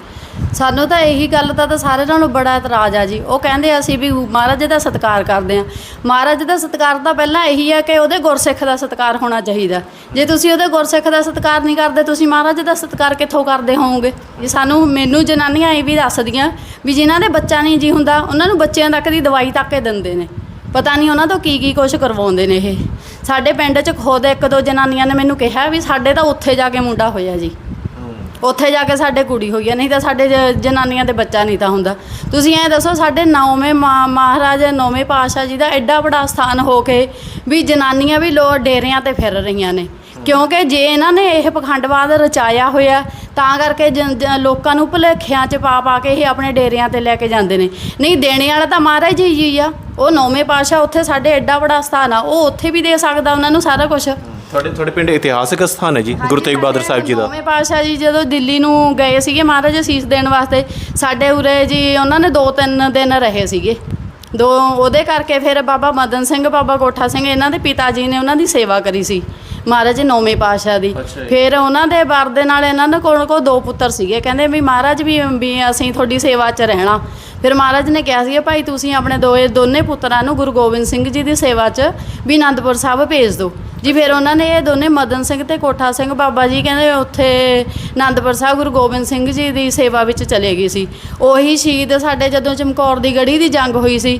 ਸਾਨੂੰ ਤਾਂ ਇਹੀ ਗੱਲ ਦਾ ਤਾਂ ਸਾਰੇ ਨਾਲੋਂ ਬੜਾ ਇਤਰਾਜ਼ ਆ ਜੀ। ਉਹ ਕਹਿੰਦੇ ਅਸੀਂ ਵੀ ਮਹਾਰਾਜ ਦਾ ਸਤਿਕਾਰ ਕਰਦੇ ਆ। ਮਹਾਰਾਜ ਦਾ ਸਤਿਕਾਰ ਤਾਂ ਪਹਿਲਾਂ ਇਹੀ ਹੈ ਕਿ ਉਹਦੇ ਗੁਰਸਿੱਖ ਦਾ ਸਤਿਕਾਰ ਹੋਣਾ ਚਾਹੀਦਾ। ਜੇ ਤੁਸੀਂ ਉਹਦੇ ਗੁਰਸਿੱਖ ਦਾ ਸਤਿਕਾਰ ਨਹੀਂ ਕਰਦੇ, ਤੁਸੀਂ ਮਹਾਰਾਜ ਦਾ ਸਤਿਕਾਰ ਕਿੱਥੋਂ ਕਰਦੇ ਹੋਵੋਗੇ? ਜੀ ਸਾਨੂੰ, ਮੈਨੂੰ ਜਨਾਨੀਆਂ ਇਹ ਵੀ ਦੱਸਦੀਆਂ ਵੀ ਜਿਨ੍ਹਾਂ ਦੇ ਬੱਚਾ ਨਹੀਂ ਜੀ ਹੁੰਦਾ, ਉਹਨਾਂ ਨੂੰ ਬੱਚਿਆਂ ਤੱਕ ਦੀ ਦਵਾਈ ਤੱਕ ਕੇ ਦਿੰਦੇ ਨੇ। ਪਤਾ ਨਹੀਂ ਉਹਨਾਂ ਤੋਂ ਕੀ ਕੀ ਕੁਝ ਕਰਵਾਉਂਦੇ ਨੇ ਇਹ। ਸਾਡੇ ਪਿੰਡ 'ਚ ਖੁਦ ਇੱਕ ਦੋ ਜਨਾਨੀਆਂ ਨੇ ਮੈਨੂੰ ਕਿਹਾ ਵੀ ਸਾਡੇ ਤਾਂ ਉੱਥੇ ਜਾ ਕੇ ਮੁੰਡਾ ਹੋਇਆ ਜੀ। ਉੱਥੇ ਜਾ ਕੇ ਸਾਡੇ ਕੁੜੀ ਹੋਈ ਹੈ ਨਹੀਂ ਤਾਂ ਸਾਡੇ ਜ- ਜਨਾਨੀਆਂ ਦੇ ਬੱਚਾ ਨਹੀਂ ਤਾਂ ਹੁੰਦਾ। ਤੁਸੀਂ ਐਂ ਦੱਸੋ, ਸਾਡੇ ਨੌਵੇਂ ਮਾ- ਮਹਾਰਾਜ, ਨੌਵੇਂ ਪਾਤਸ਼ਾਹ ਜੀ ਦਾ ਐਡਾ ਬੜਾ ਸਥਾਨ ਹੋ ਕੇ ਵੀ ਜਨਾਨੀਆਂ ਵੀ ਲੋ, ਡੇਰਿਆਂ ਤੇ ਫਿਰ ਰਹੀਆਂ ਨੇ। ਕਿਉਂਕਿ ਜੇ ਇਹਨਾਂ ਨੇ ਇਹ ਪਖੰਡਵਾਦ ਰਚਾਇਆ ਹੋਇਆ, ਤਾਂ ਕਰਕੇ ਜਨ- ਜ- ਲੋਕਾਂ ਨੂੰ ਭੁਲੇਖਿਆਂ 'ਚ ਪਾ ਪਾ ਕੇ ਇਹ ਆਪਣੇ ਡੇਰਿਆਂ ਤੇ ਲੈ ਕੇ ਜਾਂਦੇ ਨੇ। ਨਹੀਂ, ਦੇਣੇ ਵਾਲਾ ਤਾਂ ਮਹਾਰਾਜ ਜੀ ਹੀ ਆ। ਉਹ ਨੌਵੇਂ ਪਾਸ਼ਾ ਉੱਥੇ ਸਾਡੇ ਐਡਾ ਵੱਡਾ ਸਥਾਨ ਆ, ਉਹ ਉੱਥੇ ਵੀ ਦੇ ਸਕਦਾ ਉਹਨਾਂ ਨੂੰ ਸਾਰਾ ਕੁਝ ਤੁਹਾਡੇ ਤੁਹਾਡੇ ਪਿੰਡ ਇਤਿਹਾਸਕ ਸਥਾਨ ਹੈ ਜੀ ਗੁਰੂ ਤੇਗ ਬਹਾਦਰ ਸਾਹਿਬ ਜੀ ਦਾ? ਨੌਵੇਂ ਪਾਤਸ਼ਾਹ ਜੀ ਜਦੋਂ ਦਿੱਲੀ ਨੂੰ ਗਏ ਸੀਗੇ ਮਹਾਰਾਜ ਅਸੀਸ ਦੇਣ ਵਾਸਤੇ ਸਾਡੇ ਉਰੇ ਜੀ ਉਹਨਾਂ ਨੇ ਦੋ ਤਿੰਨ ਦਿਨ ਰਹੇ ਸੀਗੇ। ਦੋ ਉਹਦੇ ਕਰਕੇ ਫਿਰ ਬਾਬਾ ਮਦਨ ਸਿੰਘ ਬਾਬਾ ਕੋਠਾ ਸਿੰਘ ਇਹਨਾਂ ਦੇ ਪਿਤਾ ਜੀ ਨੇ ਉਹਨਾਂ ਦੀ ਸੇਵਾ ਕਰੀ ਸੀ। ਮਹਾਰਾਜ ਨੌਵੇਂ ਪਾਤਸ਼ਾਹ ਦੀ। ਫਿਰ ਉਹਨਾਂ ਦੇ ਵਰ ਦੇ ਨਾਲ ਇਹਨਾਂ ਦੇ ਕੋਲ ਕੋ ਦੋ ਪੁੱਤਰ ਸੀਗੇ। ਕਹਿੰਦੇ ਵੀ ਮਹਾਰਾਜ ਵੀ ਵੀ ਅਸੀਂ ਤੁਹਾਡੀ ਸੇਵਾ 'ਚ ਰਹਿਣਾ। ਫਿਰ ਮਹਾਰਾਜ ਨੇ ਕਿਹਾ ਸੀ ਭਾਈ ਤੁਸੀਂ ਆਪਣੇ ਦੋਏ ਦੋਨੇ ਪੁੱਤਰਾਂ ਨੂੰ ਗੁਰੂ ਗੋਬਿੰਦ ਸਿੰਘ ਜੀ ਦੀ ਸੇਵਾ 'ਚ ਵੀ ਆਨੰਦਪੁਰ ਸਾਹਿਬ ਭੇਜ ਦਿਓ। ਜੀ ਫਿਰ ਉਹਨਾਂ ਨੇ ਇਹ ਦੋਨੇ ਮਦਨ ਸਿੰਘ ਤੇ ਕੋਠਾ ਸਿੰਘ ਬਾਬਾ ਜੀ ਕਹਿੰਦੇ ਉੱਥੇ ਆਨੰਦਪੁਰ ਸਾਹਿਬ ਗੁਰੂ ਗੋਬਿੰਦ ਸਿੰਘ ਜੀ ਦੀ ਸੇਵਾ ਵਿੱਚ ਚਲੇ ਗਏ ਸੀ। ਉਹੀ ਸ਼ਹੀਦ ਸਾਡੇ ਜਦੋਂ ਚਮਕੌਰ ਦੀ ਗੜੀ ਦੀ ਜੰਗ ਹੋਈ ਸੀ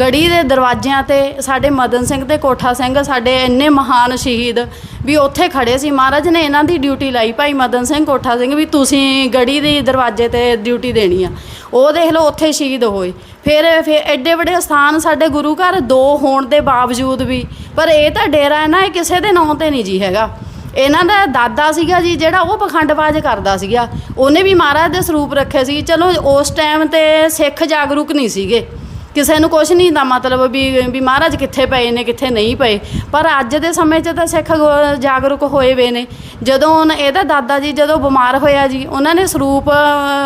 ਗੜੀ ਦੇ ਦਰਵਾਜ਼ਿਆਂ ਤੇ ਸਾਡੇ ਮਦਨ ਸਿੰਘ ਤੇ ਕੋਠਾ ਸਿੰਘ ਸਾਡੇ ਇੰਨੇ ਮਹਾਨ ਸ਼ਹੀਦ ਵੀ ਉੱਥੇ ਖੜੇ ਸੀ। ਮਹਾਰਾਜ ਨੇ ਇਹਨਾਂ ਦੀ ਡਿਊਟੀ ਲਾਈ ਭਾਈ ਮਦਨ ਸਿੰਘ ਕੋਠਾ ਸਿੰਘ ਵੀ ਤੁਸੀਂ ਗੜੀ ਦੇ ਦਰਵਾਜ਼ੇ ਤੇ ਡਿਊਟੀ ਦੇਣੀ ਆ। ਉਹ ਦੇਖ ਲਓ ਉੱਥੇ ਸ਼ਹੀਦ ਹੋਏ। ਫਿਰ ਫਿਰ ਐਡੇ ਵੱਡੇ ਸਥਾਨ ਸਾਡੇ ਗੁਰੂ ਘਰ ਦੋ ਹੋਣ ਦੇ ਬਾਵਜੂਦ ਵੀ, ਪਰ ਇਹ ਤਾਂ ਡੇਰਾ ਹੈ ਨਾ, ਇਹ ਕਿਸੇ ਦੇ ਨਾਂ ਤੇ ਨਹੀਂ ਜੀ ਹੈਗਾ। ਇਹਨਾਂ ਦਾ ਦਾਦਾ ਸੀਗਾ ਜੀ, ਜਿਹੜਾ ਉਹ ਪਖੰਡਬਾਜ਼ ਕਰਦਾ ਸੀਗਾ। ਉਹਨੇ ਵੀ ਮਹਾਰਾਜ ਦੇ ਸਰੂਪ ਰੱਖੇ ਸੀ। ਚਲੋ ਉਸ ਟਾਈਮ ਤੇ ਸਿੱਖ ਜਾਗਰੂਕ ਨਹੀਂ ਸੀਗੇ। ਕਿਸੇ ਨੂੰ ਕੁਝ ਨਹੀਂ ਦਾ ਮਤਲਬ ਵੀ ਵੀ ਮਹਾਰਾਜ ਕਿੱਥੇ ਪਏ ਨੇ ਕਿੱਥੇ ਨਹੀਂ ਪਏ। ਪਰ ਅੱਜ ਦੇ ਸਮੇਂ 'ਚ ਤਾਂ ਸਿੱਖ ਗੋ- ਜਾਗਰੂਕ ਹੋਏ ਵੇ ਨੇ। ਜਦੋਂ ਹੁਣ ਇਹਦਾ ਦਾਦਾ ਜੀ ਜਦੋਂ ਬਿਮਾਰ ਹੋਇਆ ਜੀ ਉਹਨਾਂ ਨੇ ਸਰੂਪ ਅ,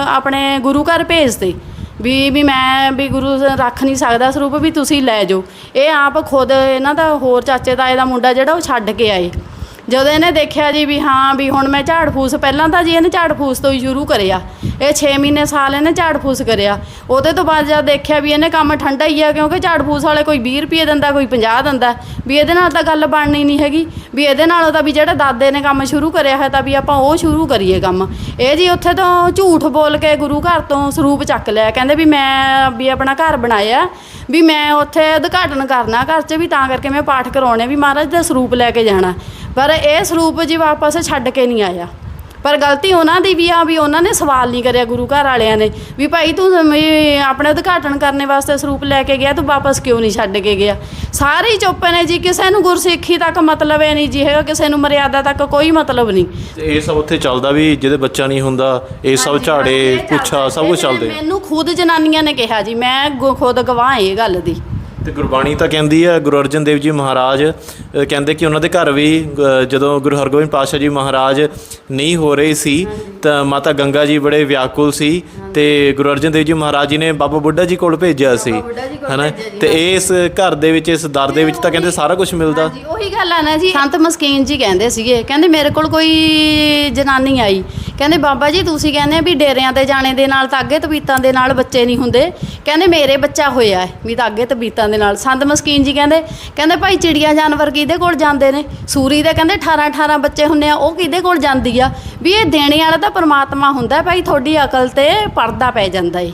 ਆਪਣੇ ਗੁਰੂ ਘਰ ਭੇਜਤੇ। ਵੀ ਵੀ ਮੈਂ ਵੀ ਗੁਰੂ ਰੱਖ ਨਹੀਂ ਸਕਦਾ ਸਰੂਪ ਵੀ ਤੁਸੀਂ ਲੈ ਜਾਓ। ਇਹ ਆਪ ਖੁਦ ਇਹਨਾਂ ਦਾ ਹੋਰ ਚਾਚੇ ਤਾਏ ਦਾ ਮੁੰਡਾ ਜਿਹੜਾ ਉਹ ਛੱਡ ਕੇ ਆਏ। ਜਦੋਂ ਇਹਨੇ ਦੇਖਿਆ ਜੀ ਵੀ ਹਾਂ, ਵੀ ਹੁਣ ਮੈਂ ਝਾੜ ਫੂਸ, ਪਹਿਲਾਂ ਤਾਂ ਜੀ ਇਹਨੇ ਝਾੜ ਫੂਸ ਤੋਂ ਹੀ ਸ਼ੁਰੂ ਕਰਿਆ। ਇਹ 6 ਮਹੀਨੇ ਸਾਲ ਇਹਨੇ ਝਾੜ ਫੂਸ ਕਰਿਆ। ਉਹਦੇ ਤੋਂ ਬਾਅਦ ਜਦ ਦੇਖਿਆ ਵੀ ਇਹਨੇ ਕੰਮ ਠੰਡਾ ਹੀ ਆ, ਕਿਉਂਕਿ ਝਾੜ ਫੂਸ ਵਾਲੇ ਕੋਈ 20 ਰੁਪਏ ਦਿੰਦਾ, ਕੋਈ 50 ਦਿੰਦਾ। ਵੀ ਇਹਦੇ ਨਾਲ ਤਾਂ ਗੱਲ ਬਣਨੀ ਨਹੀਂ ਹੈਗੀ। ਵੀ ਇਹਦੇ ਨਾਲੋਂ ਤਾਂ ਵੀ ਜਿਹੜਾ ਦਾਦੇ ਨੇ ਕੰਮ ਸ਼ੁਰੂ ਕਰਿਆ ਹੈ, ਤਾਂ ਵੀ ਆਪਾਂ ਉਹ ਸ਼ੁਰੂ ਕਰੀਏ ਕੰਮ। ਇਹ ਜੀ ਉੱਥੇ ਤੋਂ ਝੂਠ ਬੋਲ ਕੇ ਗੁਰੂ ਘਰ ਤੋਂ ਸਰੂਪ ਚੱਕ ਲਿਆ। ਕਹਿੰਦੇ ਵੀ ਮੈਂ ਵੀ ਆਪਣਾ ਘਰ ਬਣਾਇਆ। ਵੀ ਮੈਂ ਉੱਥੇ ਉਦਘਾਟਨ ਕਰਨਾ ਘਰ 'ਚ ਵੀ ਤਾਂ ਕਰਕੇ ਮੈਂ ਪਾਠ ਕਰਾਉਣੇ ਵੀ ਮਹਾਰਾਜ ਦਾ ਸਰੂਪ ਲੈ ਕੇ ਜਾਣਾ। ਪਰ ਇਹ ਸਰੂਪ ਜੀ ਵਾਪਸ ਛੱਡ ਕੇ ਨਹੀਂ ਆਇਆ। ਪਰ ਗਲਤੀ ਉਹਨਾਂ ਦੀ ਵੀ ਆ ਵੀ ਉਹਨਾਂ ਨੇ ਸਵਾਲ ਨਹੀਂ ਕਰਿਆ ਗੁਰੂ ਘਰ ਵਾਲਿਆਂ ਨੇ ਵੀ ਭਾਈ ਤੂੰ ਆਪਣੇ ਉਦਘਾਟਨ ਕਰਨੇ ਵਾਸਤੇ ਸਰੂਪ ਲੈ ਕੇ ਗਿਆ ਤੂੰ ਵਾਪਸ ਕਿਉਂ ਨਹੀਂ ਛੱਡ ਕੇ ਗਿਆ? ਸਾਰੇ ਚੁੱਪ ਨੇ ਜੀ ਕਿਸੇ ਨੂੰ ਗੁਰਸਿੱਖੀ ਤੱਕ ਮਤਲਬ ਹੈ ਨਹੀਂ ਜੀ ਹੈਗਾ ਕਿਸੇ ਨੂੰ ਮਰਿਆਦਾ ਤੱਕ ਕੋਈ ਮਤਲਬ ਨਹੀਂ। ਇਹ ਸਭ ਉੱਥੇ ਚੱਲਦਾ ਵੀ ਜਿਹਦੇ ਬੱਚਾ ਨਹੀਂ ਹੁੰਦਾ ਇਹ ਸਭ ਝਾੜੇ ਪੁੱਛਾ ਸਭ ਕੁਝ ਚੱਲਦੇ ਮੈਨੂੰ ਖੁਦ ਜਨਾਨੀਆਂ ਨੇ ਕਿਹਾ ਜੀ ਮੈਂ ਖੁਦ ਗਵਾਹ ਇਹ ਗੱਲ ਦੀ। ਤੇ ਗੁਰਬਾਣੀ ਤਾਂ ਕਹਿੰਦੀ ਹੈ ਗੁਰੂ ਅਰਜਨ ਦੇਵ ਜੀ ਮਹਾਰਾਜ ਕਹਿੰਦੇ ਕਿ ਉਹਨਾਂ ਦੇ ਘਰ ਵੀ ਜਦੋਂ ਗੁਰੂ ਹਰਗੋਬਿੰਦ ਪਾਤਸ਼ਾਹ ਜੀ ਮਹਾਰਾਜ ਨਹੀਂ ਹੋ ਰਹੇ ਸੀ, ਤਾਂ ਮਾਤਾ ਗੰਗਾ ਜੀ ਬੜੇ ਵਿਆਕੁਲ ਸੀ ਤੇ ਗੁਰੂ ਅਰਜਨ ਦੇਵ ਜੀ ਮਹਾਰਾਜ ਜੀ ਨੇ ਬਾਬਾ ਬੁੱਢਾ ਜੀ ਕੋਲ ਭੇਜਿਆ ਸੀ ਹਨਾ। ਤੇ ਇਸ ਘਰ ਦੇ ਵਿੱਚ ਇਸ ਦਰ ਦੇ ਵਿੱਚ ਤਾਂ ਕਹਿੰਦੇ ਸਾਰਾ ਕੁਝ ਮਿਲਦਾ। ਹਾਂਜੀ ਉਹੀ ਗੱਲ ਆ ਨਾ ਜੀ। ਸੰਤ ਮਸਕੀਨ ਜੀ ਕਹਿੰਦੇ ਸੀਗੇ ਕਹਿੰਦੇ ਮੇਰੇ ਕੋਲ ਕੋਈ ਜਨਾਨੀ ਆਈ। ਕਹਿੰਦੇ ਬਾਬਾ ਜੀ ਤੁਸੀਂ ਕਹਿੰਦੇ ਆ ਵੀ ਡੇਰਿਆਂ ਤੇ ਜਾਣੇ ਦੇ ਨਾਲ ਤਾਂ ਅੱਗੇ ਤਬੀਤਾਂ ਦੇ ਨਾਲ ਬੱਚੇ ਨਹੀਂ ਹੁੰਦੇ। ਕਹਿੰਦੇ ਮੇਰੇ ਬੱਚਾ ਹੋਇਆ ਹੈ ਵੀ ਤਾਂ ਅੱਗੇ ਤਬੀਤਾਂ ਦੇ ਨਾਲ। ਸੰਤ ਮਸਕੀਨ ਜੀ ਕਹਿੰਦੇ ਕਹਿੰਦੇ ਭਾਈ ਚਿੜੀਆਂ ਜਾਨਵਰ ਕਿਹਦੇ ਕੋਲ ਜਾਂਦੇ ਨੇ? ਸੂਰੀ ਦੇ ਕਹਿੰਦੇ 18 18 ਬੱਚੇ ਹੁੰਦੇ ਆ ਉਹ ਕਿਹਦੇ ਕੋਲ ਜਾਂਦੀ ਆ? ਵੀ ਇਹ ਦੇਣੇ ਵਾਲਾ ਤਾਂ ਪਰਮਾਤਮਾ ਹੁੰਦਾ ਭਾਈ ਤੁਹਾਡੀ ਅਕਲ ਤੇ ਪਰਦਾ ਪੈ ਜਾਂਦਾ ਏ।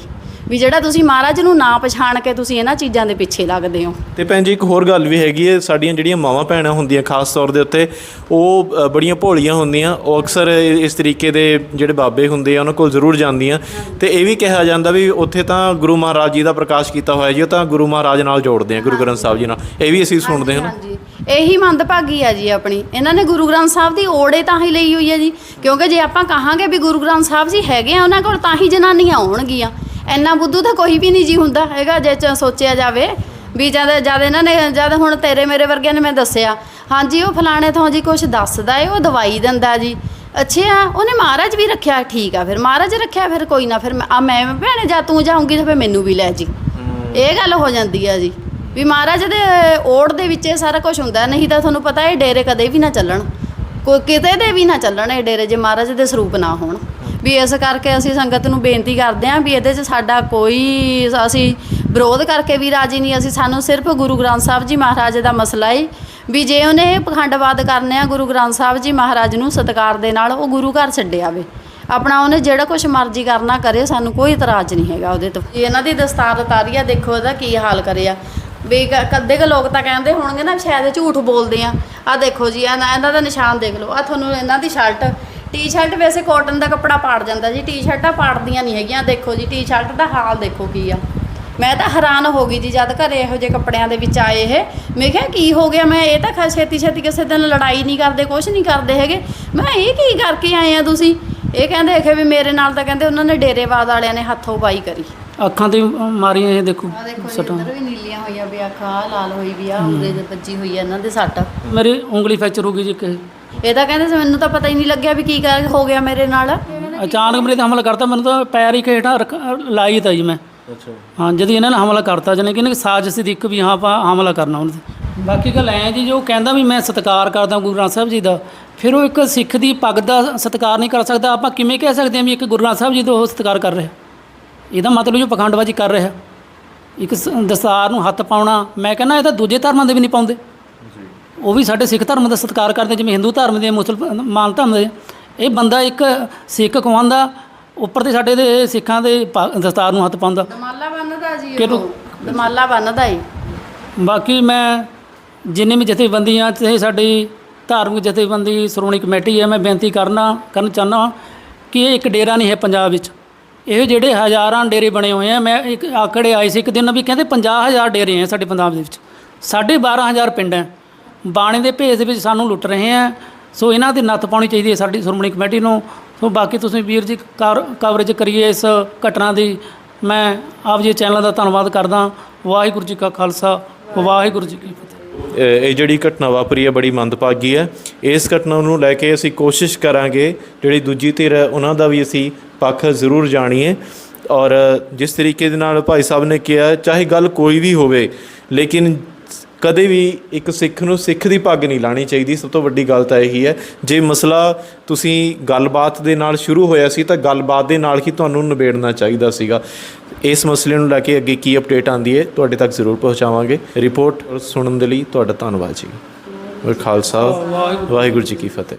ਵੀ ਜਿਹੜਾ ਤੁਸੀਂ ਮਹਾਰਾਜ ਨੂੰ ਨਾ ਪਛਾਣ ਕੇ ਤੁਸੀਂ ਇਹਨਾਂ ਚੀਜ਼ਾਂ ਦੇ ਪਿੱਛੇ ਲੱਗਦੇ ਹੋ। ਤੇ ਭੈਣ ਜੀ ਇੱਕ ਹੋਰ ਗੱਲ ਵੀ ਹੈਗੀ ਹੈ ਸਾਡੀਆਂ ਜਿਹੜੀਆਂ ਮਾਵਾਂ ਭੈਣਾਂ ਹੁੰਦੀਆਂ ਖਾਸ ਤੌਰ ਦੇ ਉੱਤੇ ਉਹ ਅ, ਬੜੀਆਂ ਭੋਲੀਆਂ ਹੁੰਦੀਆਂ। ਉਹ ਅਕਸਰ ਇ- ਇਸ ਤਰੀਕੇ ਦੇ ਜਿਹੜੇ ਬਾਬੇ ਹੁੰਦੇ ਆ ਉਹਨਾਂ ਕੋਲ ਜ਼ਰੂਰ ਜਾਂਦੀਆਂ। ਤੇ ਇਹ ਵੀ ਕਿਹਾ ਜਾਂਦਾ ਵੀ ਉੱਥੇ ਤਾਂ ਗੁਰੂ ਮਹਾਰਾਜ ਜੀ ਦਾ ਪ੍ਰਕਾਸ਼ ਕੀਤਾ ਹੋਇਆ ਜੀ ਉਹ ਤਾਂ ਗੁਰੂ ਮਹਾਰਾਜ ਨਾਲ ਜੋੜਦੇ ਆ ਗੁਰੂ ਗ੍ਰੰਥ ਸਾਹਿਬ ਜੀ ਨਾਲ। ਇਹ ਵੀ ਅਸੀਂ ਸੁਣਦੇ ਹਾਂ ਨਾ। ਹਾਂਜੀ। ਇਹੀ ਮੰਦਭਾਗੀ ਆ ਜੀ ਆਪਣੀ। ਇਹਨਾਂ ਨੇ ਗੁਰੂ ਗ੍ਰੰਥ ਸਾਹਿਬ ਦੀ ਓੜੇ ਤਾਂ ਹੀ ਲਈ ਹੋਈ ਹੈ ਜੀ। ਕਿਉਂਕਿ ਜੇ ਆਪਾਂ ਕਹਾਂਗੇ ਵੀ ਗੁਰੂ ਗ੍ਰੰਥ ਸਾਹਿਬ ਜੀ ਹੈਗੇ ਆ ਉਹਨਾਂ ਕੋਲ ਤਾਂ ਹੀ ਜਨਾਨੀਆਂ ਆਉਣਗੀਆਂ। ਇੰਨਾ ਬੁੱਧੂ ਤਾਂ ਕੋਈ ਵੀ ਨਹੀਂ ਜੀ ਹੁੰਦਾ ਹੈਗਾ ਜੇ ਸੋਚਿਆ ਜਾਵੇ। ਵੀ ਜਦ ਜਦ ਇਹਨਾਂ ਨੇ ਜਦ ਹੁਣ ਤੇਰੇ ਮੇਰੇ ਵਰਗਿਆਂ ਨੇ ਮੈਂ ਦੱਸਿਆ ਹਾਂਜੀ ਉਹ ਫਲਾਣੇ ਥਾਂ ਜੀ ਕੁਝ ਦੱਸਦਾ ਏ ਉਹ ਦਵਾਈ ਦਿੰਦਾ ਜੀ। ਅੱਛਾ ਉਹਨੇ ਮਹਾਰਾਜ ਵੀ ਰੱਖਿਆ ਠੀਕ ਆ ਫਿਰ। ਮਹਾਰਾਜ ਰੱਖਿਆ ਫਿਰ ਕੋਈ ਨਾ ਫਿਰ ਮੈਂ ਆ ਮੈਂ ਭੈਣੇ ਜਾ ਤੂੰ ਜਾਊਂਗੀ ਤਾਂ ਫਿਰ ਮੈਨੂੰ ਵੀ ਲੈ ਜੀ। ਇਹ ਗੱਲ ਹੋ ਜਾਂਦੀ ਆ ਜੀ। ਵੀ ਮਹਾਰਾਜ ਦੇ ਓੜ ਦੇ ਵਿੱਚ ਇਹ ਸਾਰਾ ਕੁਝ ਹੁੰਦਾ, ਨਹੀਂ ਤਾਂ ਤੁਹਾਨੂੰ ਪਤਾ ਇਹ ਡੇਰੇ ਕਦੇ ਵੀ ਨਾ ਚੱਲਣ। ਕੋਈ ਕਿਤੇ ਦੇ ਵੀ ਨਾ ਚੱਲਣ ਇਹ ਡੇਰੇ, ਜੇ ਮਹਾਰਾਜ ਦੇ ਸਰੂਪ ਨਾ ਹੋਣ। ਵੀ ਇਸ ਕਰਕੇ ਅਸੀਂ ਸੰਗਤ ਨੂੰ ਬੇਨਤੀ ਕਰਦੇ ਹਾਂ ਵੀ ਇਹਦੇ 'ਚ ਸਾਡਾ ਕੋਈ ਅਸੀਂ ਵਿਰੋਧ ਕਰਕੇ ਵੀ ਰਾਜੀ ਨਹੀਂ। ਅਸੀਂ ਸਾਨੂੰ ਸਿਰਫ ਗੁਰੂ ਗ੍ਰੰਥ ਸਾਹਿਬ ਜੀ ਮਹਾਰਾਜ ਦਾ ਮਸਲਾ ਹੈ ਵੀ ਜੇ ਉਹਨੇ ਇਹ ਪਖੰਡਵਾਦ ਕਰਨੇ ਆ, ਗੁਰੂ ਗ੍ਰੰਥ ਸਾਹਿਬ ਜੀ ਮਹਾਰਾਜ ਨੂੰ ਸਤਿਕਾਰ ਦੇ ਨਾਲ ਉਹ ਗੁਰੂ ਘਰ ਛੱਡਿਆ ਵੇ ਆਪਣਾ ਉਹਨੇ ਜਿਹੜਾ ਕੁਝ ਮਰਜ਼ੀ ਕਰਨਾ ਕਰੇ, ਸਾਨੂੰ ਕੋਈ ਇਤਰਾਜ਼ ਨਹੀਂ ਹੈਗਾ ਉਹਦੇ ਤੋਂ। ਇਹਨਾਂ ਦੀ ਦਸਤਾਰ ਉਤਾਰੀ ਦੇਖੋ ਇਹਦਾ ਕੀ ਹਾਲ ਕਰਿਆ। ਵੀ ਕ- ਕਦੇ ਕੁ ਲੋਕ ਤਾਂ ਕਹਿੰਦੇ ਹੋਣਗੇ ਨਾ ਸ਼ਾਇਦ ਝੂਠ ਬੋਲਦੇ ਆ। ਆ ਦੇਖੋ ਜੀ ਆ ਇਹਨਾਂ ਦਾ ਨਿਸ਼ਾਨ ਦੇਖ ਲਓ। ਆ ਤੁਹਾਨੂੰ ਇਹਨਾਂ ਦੀ ਸ਼ਰਟ। ਟੀ-ਸ਼ਰਟ ਵੈਸੇ ਕਾਟਨ ਦਾ ਕੱਪੜਾ ਪਾੜ ਜਾਂਦਾ ਜੀ। ਟੀ-ਸ਼ਰਟਾਂ ਪਾੜਦੀਆਂ ਨਹੀਂ ਹੈਗੀਆਂ। ਦੇਖੋ ਜੀ ਟੀ-ਸ਼ਰਟ ਦਾ ਹਾਲ ਦੇਖੋ ਕੀ ਆ। ਮੈਂ ਤਾਂ ਹੈਰਾਨ ਹੋ ਗਈ ਜੀ ਜਦ ਘਰੇ ਇਹੋ ਜਿਹੇ ਕੱਪੜਿਆਂ ਦੇ ਵਿੱਚ ਆਏ ਇਹ। ਮੈਂ ਕਿਹਾ ਕੀ ਹੋ ਗਿਆ? ਮੈਂ ਇਹ ਤਾਂ ਖਾ ਛੇਤੀ ਛੇਤੀ ਕਿਸੇ ਦਿਨ ਲੜਾਈ ਨਹੀਂ ਕਰਦੇ ਕੁਝ ਨਹੀਂ ਕਰਦੇ ਹੈਗੇ। ਮੈਂ ਕਿਹਾ, ਇਹ ਕੀ ਕਰਕੇ ਆਏ ਆ ਤੁਸੀਂ? ਇਹ ਕਹਿੰਦੇ ਕਿ ਵੀ ਮੇਰੇ ਨਾਲ ਤਾਂ ਕਹਿੰਦੇ ਉਹਨਾਂ ਨੇ ਡੇਰੇਵਾਦ ਵਾਲਿਆਂ ਨੇ ਹੱਥੋਂ ਪਾਈ ਕਰੀ। ਅੱਖਾਂ ਤੇ ਮਾਰੀਆਂ ਇਹ ਦੇਖੋ ਆ ਦੇਖੋ ਜੀ ਸੱਟਾਂ। ਇੱਧਰ ਵੀ ਨੀਲੀਆਂ ਹੋਈਆਂ ਵੀ ਅੱਖਾਂ ਆਹ ਲਾਲ ਹੋਈ ਵੀ ਆ ਉਹਦੇ ਤੇ ਵੱਜੀ ਹੋਈ ਆ ਇਹਨਾਂ ਦੇ ਸੱਟ। ਮੇਰੀ ਉਂਗਲੀ ਫ੍ਰੈਕਚਰ ਹੋ ਗਈ ਜੀ ਇੱਕ ਇਹ। ਇਹ ਤਾਂ ਕਹਿੰਦੇ ਸੀ ਮੈਨੂੰ ਤਾਂ ਪਤਾ ਹੀ ਨਹੀਂ ਲੱਗਿਆ ਵੀ ਕੀ ਕਰ ਹੋ ਗਿਆ ਮੇਰੇ ਨਾਲ। ਅਚਾਨਕ ਮੇਰੇ ਤੇ ਹਮਲਾ ਕਰਤਾ ਮੈਨੂੰ ਤਾਂ ਪੈਰ ਹੀ ਰੱਖ- ਲਾਈ ਤਾ ਜੀ ਮੈਂ। ਅੱਛਾ। ਹਾਂ ਜਦ ਇਹਨਾਂ ਨੇ ਹਮਲਾ ਕਰਤਾ ਜਾਣੀ ਕਿ ਇਹਨੇ ਸਾਜ਼ਿਸ਼ ਸੀ ਇੱਕ ਵੀ ਹਾਂ ਆਪਾਂ ਹਮਲਾ ਕਰਨਾ ਉਹਨਾਂ। ਤੇ ਬਾਕੀ ਗੱਲ ਐ ਜੀ ਜੋ ਕਹਿੰਦਾ ਵੀ ਮੈਂ ਸਤਿਕਾਰ ਕਰਦਾ ਗੁਰੂ ਗ੍ਰੰਥ ਸਾਹਿਬ ਜੀ ਦਾ ਫਿਰ ਉਹ ਇੱਕ ਸਿੱਖ ਦੀ ਪੱਗ ਦਾ ਸਤਿਕਾਰ ਨਹੀਂ ਕਰ ਸਕਦਾ ਆਪਾਂ ਕਿਵੇਂ ਕਹਿ ਸਕਦੇ ਹਾਂ ਵੀ ਇੱਕ ਗੁਰੂ ਗ੍ਰੰਥ ਸਾਹਿਬ ਜੀ ਦਾ ਉਹ ਸਤਿਕਾਰ ਕਰ ਰਿਹਾ? ਇਹਦਾ ਮਤਲਬ ਜੋ ਪਖੰਡਬਾਜ਼ੀ ਕਰ ਰਿਹਾ। ਇੱਕ ਸ- ਦਸਤਾਰ ਨੂੰ ਹੱਥ ਪਾਉਣਾ ਮੈਂ ਕਹਿੰਦਾ ਇਹ ਤਾਂ ਦੂਜੇ ਧਰਮਾਂ ਦੇ ਵੀ ਨਹੀਂ ਪਾਉਂਦੇ। ਉਹ ਵੀ ਸਾਡੇ ਸਿੱਖ ਧਰਮ ਦਾ ਸਤਿਕਾਰ ਕਰਦੇ ਜਿਵੇਂ ਹਿੰਦੂ ਧਰਮ ਦੇ ਮੁਸਲਮਾਨ ਧਰਮ ਦੇ। ਇਹ ਬੰਦਾ ਇੱਕ ਸਿੱਖ ਕਹਾਉਂਦਾ ਉੱਪਰ ਤੇ ਸਾਡੇ ਦੇ ਸਿੱਖਾਂ ਦੇ ਪਾ- ਦਸਤਾਰ ਨੂੰ ਹੱਥ ਪਾਉਂਦਾ। ਦਮਾਲਾ ਬੰਨਦਾ ਜੀ ਕਿਹਨੂੰ? ਉਹ ਦਮਾਲਾ ਬੰਨਦਾ ਈ ਬਾਕੀ ਮੈਂ ਜਿੰਨੇ ਵੀ ਜਥੇਬੰਦੀਆਂ ਤੇ ਸਾਡੀ ਧਾਰਮਿਕ ਜਥੇਬੰਦੀ ਸ਼੍ਰੋਮਣੀ ਕਮੇਟੀ ਹੈ ਮੈਂ ਬੇਨਤੀ ਕਰਨਾ ਕਰਨ ਚਾਹੁੰਦਾ ਕਿ ਇਹ ਇੱਕ ਡੇਰਾ ਨਹੀਂ ਹੈ ਪੰਜਾਬ ਵਿੱਚ। ਇਹ ਜਿਹੜੇ ਹਜ਼ਾਰਾਂ ਡੇਰੇ ਬਣੇ ਹੋਏ ਆ, ਮੈਂ ਇੱਕ ਆਕੜੇ ਆਏ ਸੀ ਇੱਕ ਦਿਨ ਵੀ ਕਹਿੰਦੇ 50000 ਡੇਰੇ ਹੈ ਸਾਡੇ ਪੰਜਾਬ ਦੇ ਵਿੱਚ। ਸਾਢੇ 12000 ਪਿੰਡ ਹੈ ਬਾਣੇ ਦੇ ਭੇਸ ਦੇ ਵਿੱਚ ਸਾਨੂੰ ਲੁੱਟ ਰਹੇ ਆ। ਸੋ ਇਹਨਾਂ ਦੀ ਨੱਥ ਪਾਉਣੀ ਚਾਹੀਦੀ ਹੈ ਸਾਡੀ ਸ਼੍ਰੋਮਣੀ ਕਮੇਟੀ ਨੂੰ। ਸੋ ਬਾਕੀ ਤੁਸੀਂ ਵੀਰ ਜੀ ਕਰ- ਕਵਰੇਜ ਕਰੀਏ ਇਸ ਘਟਨਾ ਦੀ। ਮੈਂ ਆਪ ਜੀ ਚੈਨਲ ਦਾ ਧੰਨਵਾਦ ਕਰਦਾ। ਵਾਹਿਗੁਰੂ ਜੀ ਕਾ ਖਾਲਸਾ, ਵਾਹਿਗੁਰੂ ਜੀ ਕੀ ਫਤਿਹ। ਇਹ ਇਹ ਜਿਹੜੀ ਘਟਨਾ ਵਾਪਰੀ ਹੈ, ਬੜੀ ਮੰਦਭਾਗੀ ਹੈ। ਇਸ ਘਟਨਾ ਨੂੰ ਲੈ ਕੇ ਅਸੀਂ ਕੋਸ਼ਿਸ਼ ਕਰਾਂਗੇ। ਜਿਹੜੀ ਦੂਜੀ ਧਿਰ ਹੈ, ਉਹਨਾਂ ਦਾ ਵੀ ਅਸੀਂ ਪੱਖ ਜ਼ਰੂਰ ਜਾਣੀਏ। ਔਰ ਜਿਸ ਤਰੀਕੇ ਦੇ ਨਾਲ ਭਾਈ ਸਾਹਿਬ ਨੇ ਕਿਹਾ, ਚਾਹੇ ਗੱਲ ਕੋਈ ਵੀ ਹੋਵੇ, ਲੇਕਿਨ ਕਦੇ ਵੀ ਇੱਕ ਸਿੱਖ ਨੂੰ ਸਿੱਖ ਦੀ ਪੱਗ ਨਹੀਂ ਲਾਣੀ ਚਾਹੀਦੀ। ਸਭ ਤੋਂ ਵੱਡੀ ਗੱਲ ਤਾਂ ਇਹੀ ਹੈ, ਜੇ ਮਸਲਾ ਤੁਸੀਂ ਗੱਲਬਾਤ ਦੇ ਨਾਲ ਸ਼ੁਰੂ ਹੋਇਆ ਸੀ, ਤਾਂ ਗੱਲਬਾਤ ਦੇ ਨਾਲ ਹੀ ਤੁਹਾਨੂੰ ਨਿਬੇੜਨਾ ਚਾਹੀਦਾ ਸੀਗਾ। ਇਸ ਮਸਲੇ ਨੂੰ ਲੈ ਕੇ ਅੱਗੇ ਕੀ ਅਪਡੇਟ ਆਂਦੀ ਹੈ, ਤੁਹਾਡੇ ਤੱਕ ਜ਼ਰੂਰ ਪਹੁੰਚਾਵਾਂਗੇ। ਰਿਪੋਰਟ ਸੁਣਨ ਦੇ ਲਈ ਤੁਹਾਡਾ ਧੰਨਵਾਦ ਜੀ। ਖਾਲਸਾ, ਵਾਹਿਗੁਰੂ ਜੀ ਕੀ ਫਤਿਹ।